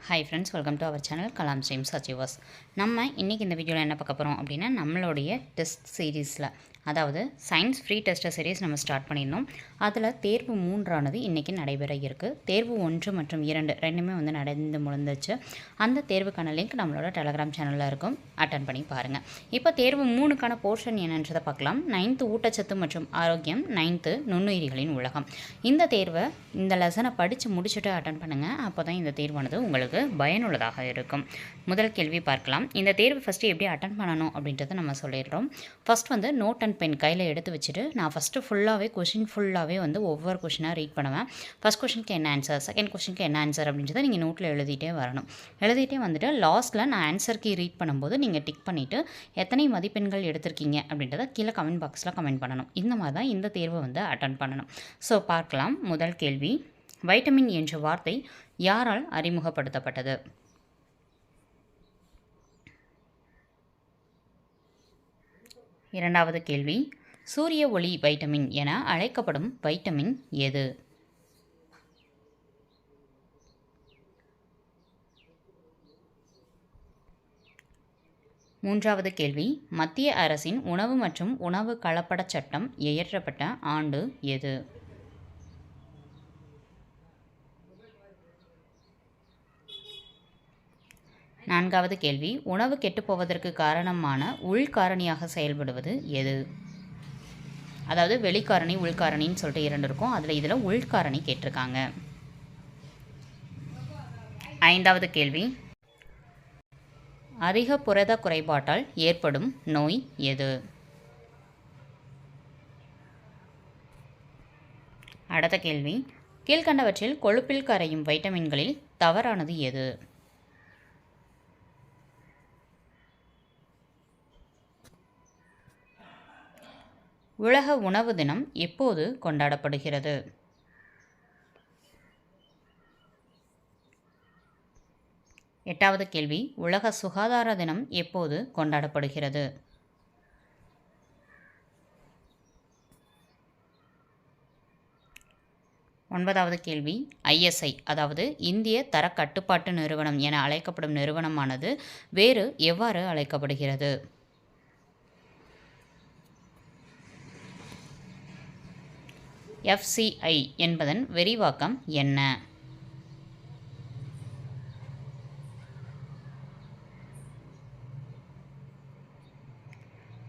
Hi friends welcome to our channel Kalam streams achievers நம்ம இன்றைக்கி இந்த வீடியோவில் என்ன பார்க்க போகிறோம் அப்படின்னா நம்மளுடைய டெஸ்ட் சீரீஸில் அதாவது சயின்ஸ் ஃப்ரீ டெஸ்டர் சீரீஸ் நம்ம ஸ்டார்ட் பண்ணியிருந்தோம் அதில் தேர்வு மூன்றானது இன்றைக்கி நடைபெற இருக்குது தேர்வு ஒன்று மற்றும் இரண்டு ரெண்டுமே வந்து நடந்து முடிந்துச்சு அந்த தேர்வுக்கான லிங்க் நம்மளோட டெலகிராம் சேனலில் இருக்கும். அட்டன் பண்ணி பாருங்கள் இப்போ தேர்வு மூணுக்கான போர்ஷன் என்னன்றதை பார்க்கலாம். நைன்த்து ஊட்டச்சத்து மற்றும் ஆரோக்கியம் நைன்த்து நுண்ணுயிரிகளின் உலகம். இந்த தேர்வை இந்த லெசனை படித்து முடிச்சுட்டு அட்டன் பண்ணுங்கள் அப்போ தான் இந்த தேர்வானது உங்களுக்கு பயனுள்ளதாக இருக்கும். முதல் கேள்வி பார்க்கலாம். இந்த தேர்வு ஃபஸ்ட்டு எப்படி அட்டன் பண்ணணும் அப்படின்றத நம்ம சொல்லிடுறோம். ஃபஸ்ட் வந்து நோட் அண்ட் பென் கையில் எடுத்து வச்சுட்டு நான் ஃபஸ்ட்டு ஃபுல்லாகவே கொஷின் ஃபுல்லாகவே வந்து ஒவ்வொரு கொஷினாக ரீட் பண்ணுவேன். ஃபஸ்ட் கொஷினுக்கு என்ன ஆன்சர் செகண்ட் கொஷினுக்கு என்ன ஆன்சர் அப்படின்றத நீங்கள் நோட்டில் எழுதிட்டே வரணும். எழுதிட்டே வந்துட்டு லாஸ்ட்டில் நான் ஆன்சருக்கு ரீட் பண்ணும்போது நீங்கள் டிக் பண்ணிவிட்டு எத்தனை மதிப்பெண்கள் எடுத்திருக்கீங்க அப்படின்றத கீழே கமெண்ட் பாக்ஸில் கமெண்ட் பண்ணணும். இந்த மாதிரி தான் இந்த தேர்வை வந்து அட்டன் பண்ணணும். ஸோ பார்க்கலாம். முதல் கேள்வி. வைட்டமின் என்ற வார்த்தை யாரால் அறிமுகப்படுத்தப்பட்டது? இரண்டாவது கேள்வி சூரிய ஒளி வைட்டமின் என அழைக்கப்படும் வைட்டமின் எது? மூன்றாவது கேள்வி மத்திய அரசின் உணவு மற்றும் உணவு கலப்படச் சட்டம் இயற்றப்பட்ட ஆண்டு எது? நான்காவது கேள்வி உணவு கெட்டுப்போவதற்கு காரணமான உள்காரணியாக செயல்படுவது எது? அதாவது வெளிக்காரணி உள்காரணின்னு சொல்லிட்டு இரண்டு இருக்கும். அதில் இதில் உள்காரணி கேட்டிருக்காங்க. ஐந்தாவது கேள்வி அதிக புரத குறைபாட்டால் ஏற்படும் நோய் எது? அடுத்த கேள்வி கீழ்கண்டவற்றில் கொழுப்பில் கரையும் வைட்டமின்களில் தவறானது எது? உலக உணவு தினம் எப்போது கொண்டாடப்படுகிறது? எட்டாவது கேள்வி உலக சுகாதார தினம் எப்போது கொண்டாடப்படுகிறது? ஒன்பதாவது கேள்வி ஐஎஸ்ஐ அதாவது இந்திய தர கட்டுப்பாட்டு நிறுவனம் என அழைக்கப்படும் நிறுவனமானது வேறு எவ்வாறு அழைக்கப்படுகிறது? எஃப்சிஐ என்பதன் விரிவாக்கம் என்ன?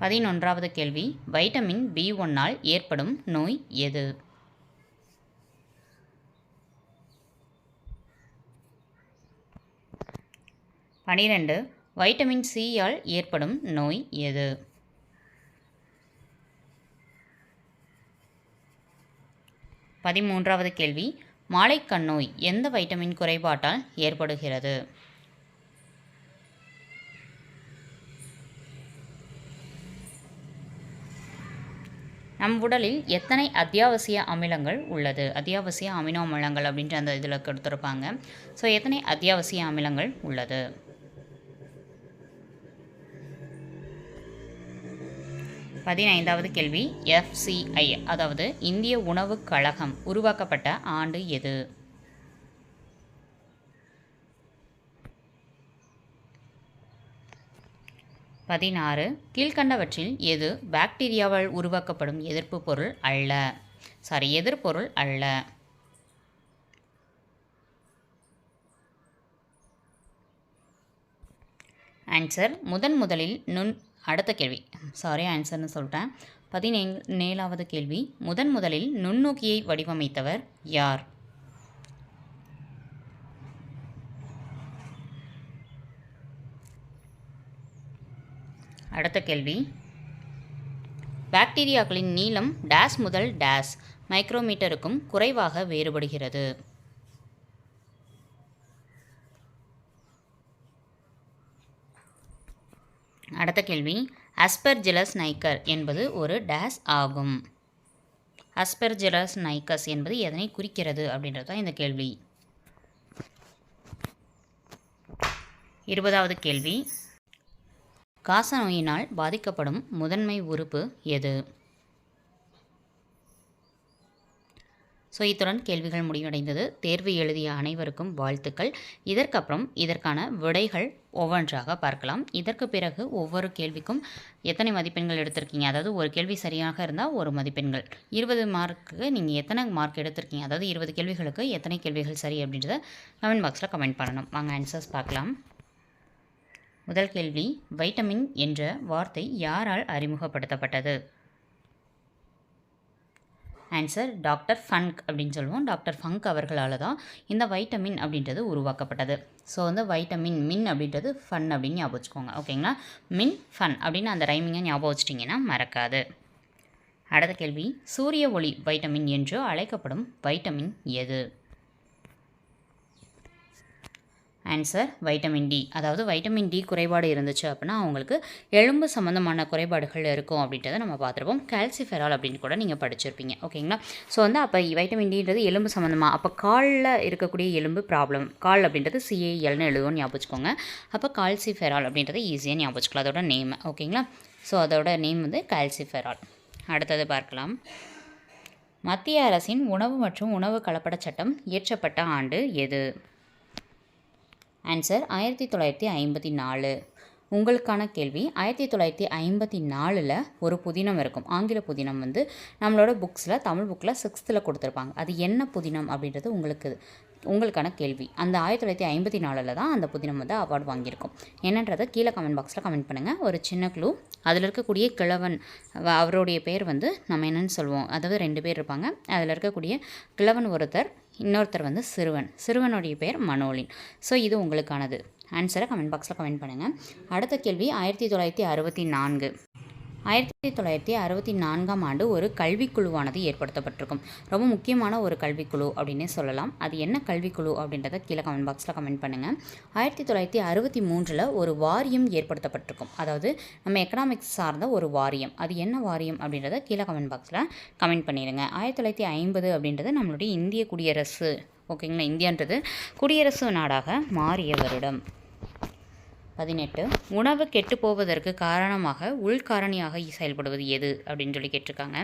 பதினொன்றாவது கேள்வி. வைட்டமின் பி ஒன்னால் ஏற்படும் நோய் எது? பனிரெண்டு. வைட்டமின் சியால் ஏற்படும் நோய் எது? பதிமூன்றாவது கேள்வி மாலைக்கண் நோய் எந்த வைட்டமின் குறைபாட்டால் ஏற்படுகிறது? நம் உடலில் எத்தனை அத்தியாவசிய அமிலங்கள் உள்ளது? அத்தியாவசிய அமினோ அமிலங்கள் அப்படின்ற அந்த இதில் கொடுத்துருப்பாங்க. ஸோ எத்தனை அத்தியாவசிய அமிலங்கள் உள்ளது? பதினைந்தாவது கேள்வி எஃப்சிஐ அதாவது இந்திய உணவுக் கழகம் உருவாக்கப்பட்ட ஆண்டு எது? பதினாறு கீழ்கண்டவற்றில் எது பாக்டீரியாவால் உருவாக்கப்படும் எதிர்ப்பு பொருள் அல்ல? சாரி எதிர்பொருள் அல்ல. ஆன்சர் முதன் முதலில் நுண் அடுத்த கேள்வி. சாரி ஆன்சர்னு சொல்லிட்டேன். பதினேழாவது கேள்வி. முதன் முதலில் நுண்ணோக்கியை வடிவமைத்தவர் யார்? அடுத்த கேள்வி. பாக்டீரியாக்களின் நீளம் டேஸ் முதல் டேஸ் மைக்ரோமீட்டருக்கும் குறைவாக வேறுபடுகிறது. அடுத்த கேள்வி. அஸ்பெர்ஜிலஸ் நைக்கர் என்பது ஒரு டேஸ் ஆகும். அஸ்பெர்ஜிலஸ் நைக்கஸ் என்பது எதனை குறிக்கிறது அப்படின்றது தான் இந்த கேள்வி. இருபதாவது கேள்வி. காச நோயினால் பாதிக்கப்படும் முதன்மை உறுப்பு எது? ஸோ இத்துடன் கேள்விகள் முடிவடைந்தது. தேர்வு எழுதிய அனைவருக்கும் வாழ்த்துக்கள். இதற்கப்புறம் இதற்கான விடைகள் ஒவ்வொன்றாக பார்க்கலாம். இதற்கு பிறகு ஒவ்வொரு கேள்விக்கும் எத்தனை மதிப்பெண்கள் எடுத்திருக்கீங்க? அதாவது ஒரு கேள்வி சரியாக இருந்தால் ஒரு மதிப்பெண்கள். இருபது மார்க்குக்கு நீங்கள் எத்தனை மார்க் எடுத்திருக்கீங்க? அதாவது இருபது கேள்விகளுக்கு எத்தனை கேள்விகள் சரி அப்படின்றத கமெண்ட் பாக்ஸில் கமெண்ட் பண்ணணும். வாங்க ஆன்சர்ஸ் பார்க்கலாம். முதல் கேள்வி வைட்டமின் என்ற வார்த்தை யாரால் அறிமுகப்படுத்தப்பட்டது? ஆன்சர் டாக்டர் ஃபங்க் அப்படின்னு சொல்லுவோம். டாக்டர் ஃபங்க் அவர்களால் தான் இந்த வைட்டமின் அப்படின்றது உருவாக்கப்பட்டது. ஸோ வந்து வைட்டமின் மின் அப்படின்றது ஃபன் அப்படின்னு ஞாபகம் வச்சுக்கோங்க. ஓகேங்களா மின் ஃபன் அப்படின்னு அந்த ரைமிங்கை ஞாபகம் வச்சிட்டிங்கன்னா மறக்காது. அடுத்த கேள்வி சூரிய ஒளி வைட்டமின் என்று அழைக்கப்படும் வைட்டமின் எது? ஆன்சர் வைட்டமின் டி அதாவது வைட்டமின் டி குறைபாடு இருந்துச்சு அப்படின்னா அவங்களுக்கு எலும்பு சம்மந்தமான குறைபாடுகள் இருக்கும் அப்படின்றத நம்ம பார்த்துருப்போம். கால்சிஃபெரால் அப்படின்னு கூட நீங்கள் படிச்சிருப்பீங்க. ஓகேங்களா ஸோ வந்து அப்போ வைட்டமின் டின்றது எலும்பு சம்மந்தமாக அப்போ காலில் இருக்கக்கூடிய எலும்பு ப்ராப்ளம் கால் அப்படின்றது சிஏஎல்னு எழுதுவோம் ஞாபகம் வச்சுக்கோங்க. அப்போ கால்சிஃபெரால் அப்படின்றது ஈஸியாக ஞாபகம் வச்சுக்கலாம். அதோட நேம் ஓகேங்களா ஸோ அதோட நேம் வந்து கால்சிஃபெரால் அடுத்தது பார்க்கலாம். மத்திய அரசின் உணவு மற்றும் உணவு கலப்பட சட்டம் இயற்றப்பட்ட ஆண்டு எது? ஆன்சர் ஆயிரத்தி தொள்ளாயிரத்தி ஐம்பத்தி நாலு. உங்களுக்கான கேள்வி ஆயிரத்தி தொள்ளாயிரத்தி ஐம்பத்தி நாலில் ஒரு புதினம் இருக்கும். ஆங்கில புதினம் வந்து நம்மளோட புக்ஸில் தமிழ் புக்கில் சிக்ஸ்த்தில் கொடுத்துருப்பாங்க. அது என்ன புதினம் அப்படின்றது உங்களுக்கு உங்களுக்கான கேள்வி. அந்த ஆயிரத்தி தொள்ளாயிரத்தி ஐம்பத்தி நாலில் தான் அந்த புதினம் வந்து அவார்டு வாங்கியிருக்கும். என்னன்றதை கீழே கமெண்ட் பாக்ஸில் கமெண்ட் பண்ணுங்கள் ஒரு சின்ன க்ளூ அதில் இருக்கக்கூடிய கிழவன் அவருடைய பேர் வந்து நம்ம என்னென்னு சொல்லுவோம். அதாவது ரெண்டு பேர் இருப்பாங்க. அதில் இருக்கக்கூடிய கிழவன் ஒருத்தர் இன்னொருத்தர் வந்து சிறுவன். சிறுவனுடைய பேர் மனோலின். ஸோ இது உங்களுக்கானது. ஆன்சரை கமெண்ட் பாக்ஸில் கமெண்ட் பண்ணுங்கள் அடுத்த கேள்வி ஆயிரத்தி தொள்ளாயிரத்தி அறுபத்தி நான்கு. ஆயிரத்தி தொள்ளாயிரத்தி அறுபத்தி நான்காம் ஆண்டு ஒரு கல்விக்குழுவானது ஏற்படுத்தப்பட்டிருக்கும். ரொம்ப முக்கியமான ஒரு கல்விக்குழு அப்படின்னே சொல்லலாம். அது என்ன கல்விக்குழு அப்படின்றத கீழே கமெண்ட் பாக்ஸில் கமெண்ட் பண்ணுங்கள் ஆயிரத்தி தொள்ளாயிரத்தி அறுபத்தி மூன்றில் ஒரு வாரியம் ஏற்படுத்தப்பட்டிருக்கும். அதாவது நம்ம எக்கனாமிக்ஸ் சார்ந்த ஒரு வாரியம். அது என்ன வாரியம் அப்படின்றத கீழே கமெண்ட் பாக்ஸில் கமெண்ட் பண்ணிடுங்க. ஆயிரத்தி தொள்ளாயிரத்தி ஐம்பது அப்படின்றது நம்மளுடைய இந்திய குடியரசு. ஓகேங்களா? இந்தியான்றது குடியரசு நாடாக மாறிய வருடம். பதினெட்டு உணவு கெட்டு போவதற்கு காரணமாக உள்காரணியாக செயல்படுவது எது? அப்படின்னு சொல்லி கேட்டிருக்காங்க.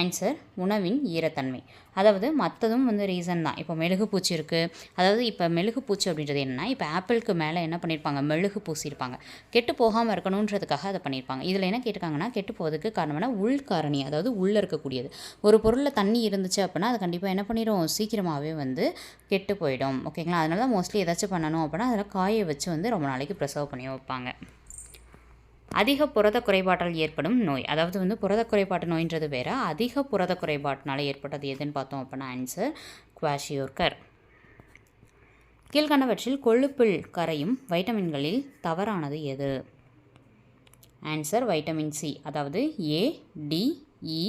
ஆன்சர் உணவின் ஈரத்தன்மை. அதாவது மற்றதும் வந்து ரீசன் தான். இப்போ மெழுகு பூச்சி இருக்குது அதாவது இப்போ மெழுகு பூச்சி அப்படின்றது என்னென்னா இப்போ ஆப்பிளுக்கு மேலே என்ன பண்ணியிருப்பாங்க? மெழுகு பூசியிருப்பாங்க கெட்டு போகாமல் இருக்கணுன்றதுக்காக அதை பண்ணியிருப்பாங்க. இதில் என்ன கேட்டிருக்காங்கன்னா கெட்டு போவதுக்கு காரணம்னா உள்காரணி அதாவது உள்ளே இருக்கக்கூடியது. ஒரு பொருளில் தண்ணி இருந்துச்சு அப்படின்னா அது கண்டிப்பாக என்ன பண்ணிடும் சீக்கிரமாகவே வந்து கெட்டு போயிடும். ஓகேங்களா? அதனால தான் மோஸ்ட்லி ஏதாச்சும் பண்ணணும் அப்படின்னா அதில் காய வச்சு வந்து ரொம்ப நாளைக்கு ப்ரிசர்வ் பண்ணி வைப்பாங்க. அதிக புரத குறைபாட்டால் ஏற்படும் நோய். அதாவது வந்து புரத குறைபாட்டு நோயின்றது வேறு. அதிக புரத குறைபாட்டினால் ஏற்பட்டது எதுன்னு பார்த்தோம் அப்படின்னா ஆன்சர் குவாஷியோர்கர் கீழ்கண்டவற்றில் கொழுப்பில் கரையும் வைட்டமின்களில் தவறானது எது? Answer vitamin C. அதாவது ஏ டி இ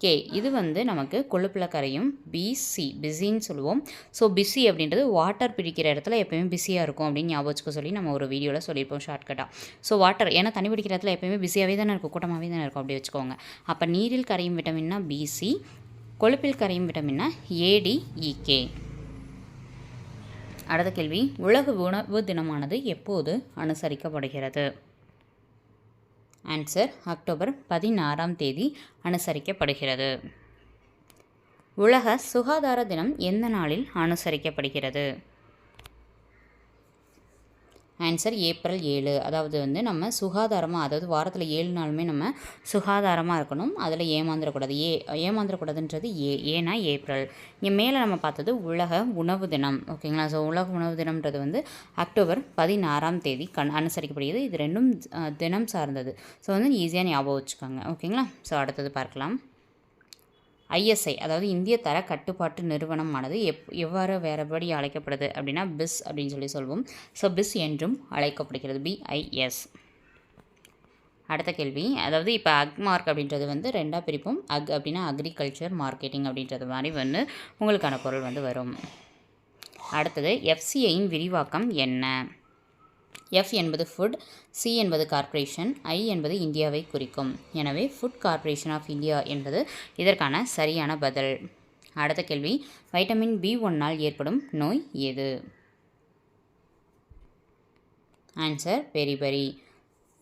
கே. இது வந்து நமக்கு கொழுப்பில் கரையும் பிசி பிஸின்னு சொல்லுவோம். ஸோ பிஸி அப்படின்றது வாட்டர் பிடிக்கிற இடத்துல எப்போயுமே பிஸியாக இருக்கும் அப்படின்னு ஞாபகம் வச்சுக்க சொல்லி நம்ம ஒரு வீடியோவில் சொல்லியிருப்போம் ஷார்ட்கட்டாக ஸோ வாட்டர் ஏன்னா தண்ணி பிடிக்கிற இடத்துல எப்போயுமே பிஸியாகவே தானே இருக்கும் கூட்டமாகவே தானே இருக்கும் அப்படி வச்சுக்கோங்க. அப்போ நீரில் கரையும் விட்டமின்னா பிசி கொழுப்பில் கரையும் விட்டமின்னா ஏடிஇகே e, அடுத்த கேள்வி உலக உணவு தினமானது எப்போது அனுசரிக்கப்படுகிறது? ஆன்சர் அக்டோபர் பதினாறாம் தேதி அனுசரிக்கப்படுகிறது. உலக சுகாதார தினம் எந்த நாளில் அனுசரிக்கப்படுகிறது? ஆன்சர் ஏப்ரல் ஏழு. அதாவது வந்து நம்ம சுகாதாரமாக அதாவது வாரத்தில் ஏழு நாளுமே நம்ம சுகாதாரமாக இருக்கணும். அதில் ஏமாந்துடக்கூடாது. ஏ ஏமாந்துடக்கூடாதுன்றது ஏ ஏன்னா ஏப்ரல் இங்கே மேலே நம்ம பார்த்தது உலக உணவு தினம். ஓகேங்களா? ஸோ உலக உணவு தினம்ன்றது வந்து அக்டோபர் பதினாறாம் தேதி கண் அனுசரிக்கப்படுகிறது. இது ரெண்டும் தினம் சார்ந்தது. ஸோ வந்து ஈஸியாக ஞாபகம் வச்சுக்கோங்க. ஓகேங்களா? ஸோ அடுத்தது பார்க்கலாம். ஐஎஸ்ஐ அதாவது இந்திய தர கட்டுப்பாட்டு நிறுவனமானது எப் எவ்வாறு வேறுபடி அழைக்கப்படுது அப்படின்னா பிஸ் அப்படின்னு சொல்லி சொல்வோம். ஸோ பிஸ் என்றும் அழைக்கப்படுகிறது. பிஐஎஸ் அடுத்த கேள்வி. அதாவது இப்போ அக் மார்க் அப்படின்றது வந்து ரெண்டாக பிரிப்போம். அக் அப்படின்னா அக்ரிகல்ச்சர் மார்க்கெட்டிங் அப்படின்றது மாதிரி வந்து உங்களுக்கான பொருள் வந்து வரும். அடுத்தது எஃப்சிஐயின் விரிவாக்கம் என்ன? எஃப் என்பது ஃபுட் சி என்பது கார்ப்பரேஷன் ஐ என்பது இந்தியாவை குறிக்கும். எனவே ஃபுட் கார்ப்பரேஷன் ஆஃப் இந்தியா என்பது இதற்கான சரியான பதில். அடுத்த கேள்வி வைட்டமின் பி ஒன்னால் ஏற்படும் நோய் எது? ஆன்சர் பெரி பெரி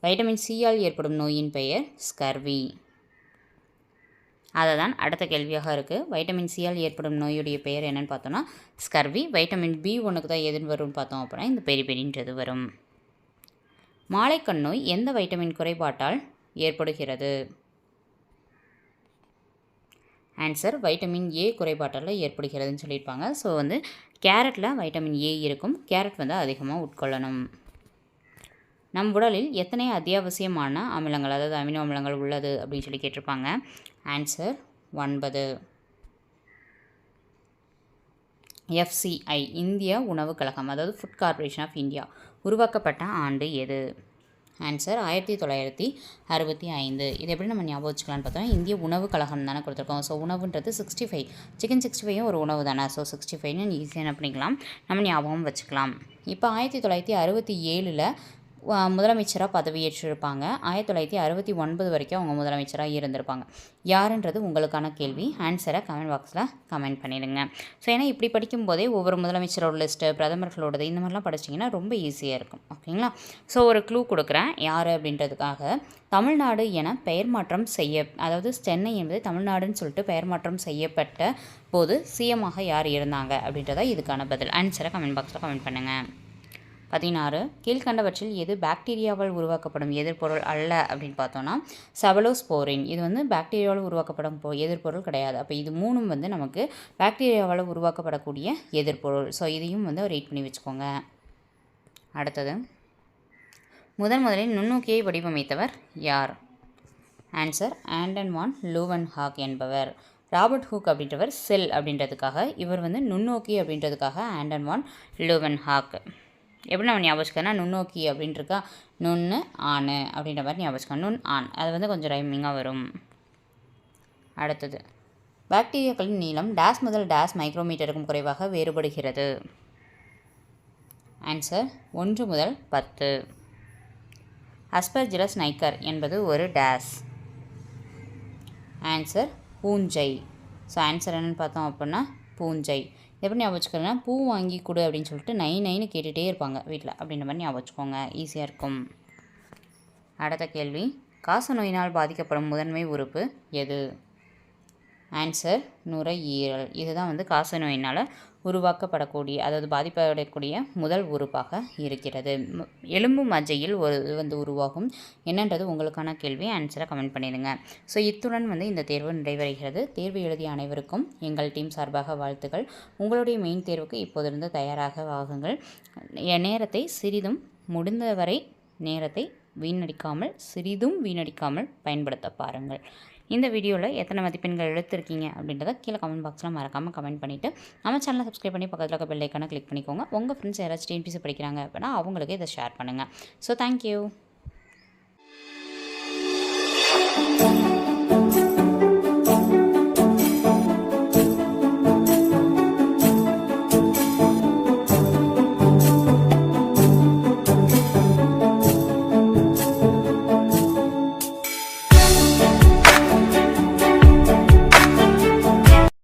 வைட்டமின் சியால் ஏற்படும் நோயின் பெயர் ஸ்கர்வி அதை தான் அடுத்த கேள்வியாக இருக்குது வைட்டமின் சியால் ஏற்படும் நோயுடைய பெயர் என்னென்னு பார்த்தோன்னா ஸ்கர்வி வைட்டமின் பி ஒன்றுக்கு தான் எதுன்னு வரும்னு பார்த்தோம் அப்படின்னா இந்த பெரி பெரின்றது வரும். மாலைக்கண் நோய் எந்த வைட்டமின் குறைபாட்டால் ஏற்படுகிறது? ஆன்சர் வைட்டமின் ஏ குறைபாட்டால் ஏற்படுகிறதுன்னு சொல்லியிருப்பாங்க. ஸோ வந்து கேரட்டில் வைட்டமின் ஏ இருக்கும். கேரட் வந்து அதிகமாக உட்கொள்ளணும். நம் உடலில் எத்தனை அத்தியாவசியமான அமிலங்கள் அதாவது அமினோ அமிலங்கள் உள்ளது அப்படின்னு சொல்லி கேட்டிருப்பாங்க? ஆன்சர் ஒன்பது. எஃப்சிஐ இந்திய உணவுக் கழகம் அதாவது ஃபுட் கார்ப்பரேஷன் ஆஃப் இந்தியா உருவாக்கப்பட்ட ஆண்டு எது? ஆன்சர் ஆயிரத்தி தொள்ளாயிரத்தி அறுபத்தி ஐந்து. இது எப்படி நம்ம ஞாபகம் வச்சுக்கலாம்னு பார்த்தோம்னா இந்திய உணவு கழகம் தானே கொடுத்துருக்கோம். ஸோ உணவுன்றது சிக்ஸ்டி ஃபைவ் சிக்கன் சிக்ஸ்டி ஃபைவும் ஒரு உணவு தானே? ஸோ சிக்ஸ்டி ஃபைவ்னு ஈஸியாக என்ன பண்ணிக்கலாம்? நம்ம ஞாபகம் வச்சுக்கலாம். இப்போ ஆயிரத்தி தொள்ளாயிரத்தி அறுபத்தி ஏழில் முதலமைச்சராக பதவியேற்றிருப்பாங்க. ஆயிரத்தி தொள்ளாயிரத்தி அறுபத்தி ஒன்பது வரைக்கும் அவங்க முதலமைச்சராக இருந்திருப்பாங்க. யாருன்றது உங்களுக்கான கேள்வி. ஆன்சரை கமெண்ட் பாக்ஸில் கமெண்ட் பண்ணிடுங்க. ஸோ ஏன்னா இப்படி படிக்கும்போதே ஒவ்வொரு முதலமைச்சரோட லிஸ்ட்டு பிரதமர்களோடது இந்த மாதிரிலாம் படிச்சிங்கன்னா ரொம்ப ஈஸியாக இருக்கும். ஓகேங்களா? ஸோ ஒரு க்ளூ கொடுக்குறேன். யார் அப்படின்றதுக்காக? தமிழ்நாடு என பெயர் மாற்றம் செய்ய அதாவது சென்னை என்பது தமிழ்நாடுன்னு சொல்லிட்டு பெயர் மாற்றம் செய்யப்பட்ட போது சிஎம்மாக யார் இருந்தாங்க அப்படின்றத இதுக்கான பதில். ஆன்சரை கமெண்ட் பாக்ஸில் கமெண்ட் பண்ணுங்கள் பதினாறு கீழ்கண்டவற்றில் எது பாக்டீரியாவால் உருவாக்கப்படும் எதிர்பொருள் அல்ல அப்படின்னு பார்த்தோன்னா சபலோஸ்போரின் இது வந்து பாக்டீரியாவால் உருவாக்கப்படும் பொ எதிர்பொருள் கிடையாது. அப்போ இது மூணும் வந்து நமக்கு பாக்டீரியாவால் உருவாக்கப்படக்கூடிய எதிர்பொருள். ஸோ இதையும் வந்து ரீட் பண்ணி வச்சுக்கோங்க. அடுத்தது முதன் முதலில் நுண்ணோக்கியை வடிவமைத்தவர் யார்? Answer Anton van Leeuwenhoek என்பவர். ராபர்ட் ஹூக் அப்படின்றவர் செல் அப்படின்றதுக்காக இவர் வந்து நுண்ணோக்கி அப்படின்றதுக்காக ஆண்டன் வான் லூவன் ஹாக் எப்படி நம்ம ஞாபகம் நுண்ணோக்கி நுண்ணோக்கி அப்படின்ட்டுருக்கா நுண்ணு ஆணு அப்படின்ற மாதிரி ஞாபகம் நுண் ஆண். அது வந்து கொஞ்சம் ரைமிங்காக வரும். அடுத்தது. பாக்டீரியாக்களின் நீளம் டேஸ் முதல் டேஸ் மைக்ரோமீட்டருக்கும் குறைவாக வேறுபடுகிறது. ஆன்சர் ஒன்று முதல் பத்து. அஸ்பர்ஜிலஸ் நைக்கர் என்பது ஒரு டேஸ் ஆன்சர் பூஞ்சை. ஸோ ஆன்சர் என்னென்னு பார்த்தோம் அப்படின்னா பூஞ்சை. எப்படி ஞாபகம் வச்சுக்கிறேன்னா பூ வாங்கி கொடு அப்படின்னு சொல்லிட்டு நை நைன்னு கேட்டுகிட்டே இருப்பாங்க வீட்டில் அப்படின்ற மாதிரி ஞாபகம் வச்சுக்கோங்க. ஈஸியாக இருக்கும். அடுத்த கேள்வி. காச நோயினால் பாதிக்கப்படும் முதன்மை உறுப்பு எது? ஆன்சர் நுரையீரல். இதுதான் வந்து காச நோயினால் உருவாக்கப்படக்கூடிய அதாவது பாதிப்படையக்கூடிய முதல் உறுப்பாக இருக்கிறது. எலும்பு மஜ்ஜையில் ஒரு இது வந்து உருவாகும். என்னன்றது உங்களுக்கான கேள்வி. ஆன்சரை கமெண்ட் பண்ணிடுங்க. ஸோ இத்துடன் வந்து இந்த தேர்வு நிறைவடைகிறது. தேர்வு எழுதிய அனைவருக்கும் எங்கள் டீம் சார்பாக வாழ்த்துக்கள். உங்களுடைய மெயின் தேர்வுக்கு இப்போதிருந்து தயாராக ஆகுங்கள். என் நேரத்தை சிறிதும் முடிந்தவரை நேரத்தை வீணடிக்காமல் சிறிதும் வீணடிக்காமல் பயன்படுத்த பாருங்கள். இந்த வீடியோவில் எத்தனை மதிப்பெண்கள் எடுத்திருக்கீங்க அப்படின்றத கீழே கமெண்ட் பாக்ஸில் மறக்காமல் கமெண்ட் பண்ணிவிட்டு நம்ம சேனலை சப்ஸ்கிரைப் பண்ணி பக்கத்தில் இருக்க பெல்லைக்கான கிளிக் பண்ணிக்கோங்க. உங்கள் ஃப்ரெண்ட்ஸ் யாராச்சும் டிஎன்பிசி படிக்கிறாங்க அப்படின்னா அவங்களுக்கு இதை ஷேர் பண்ணுங்கள் ஸோ தேங்க்யூ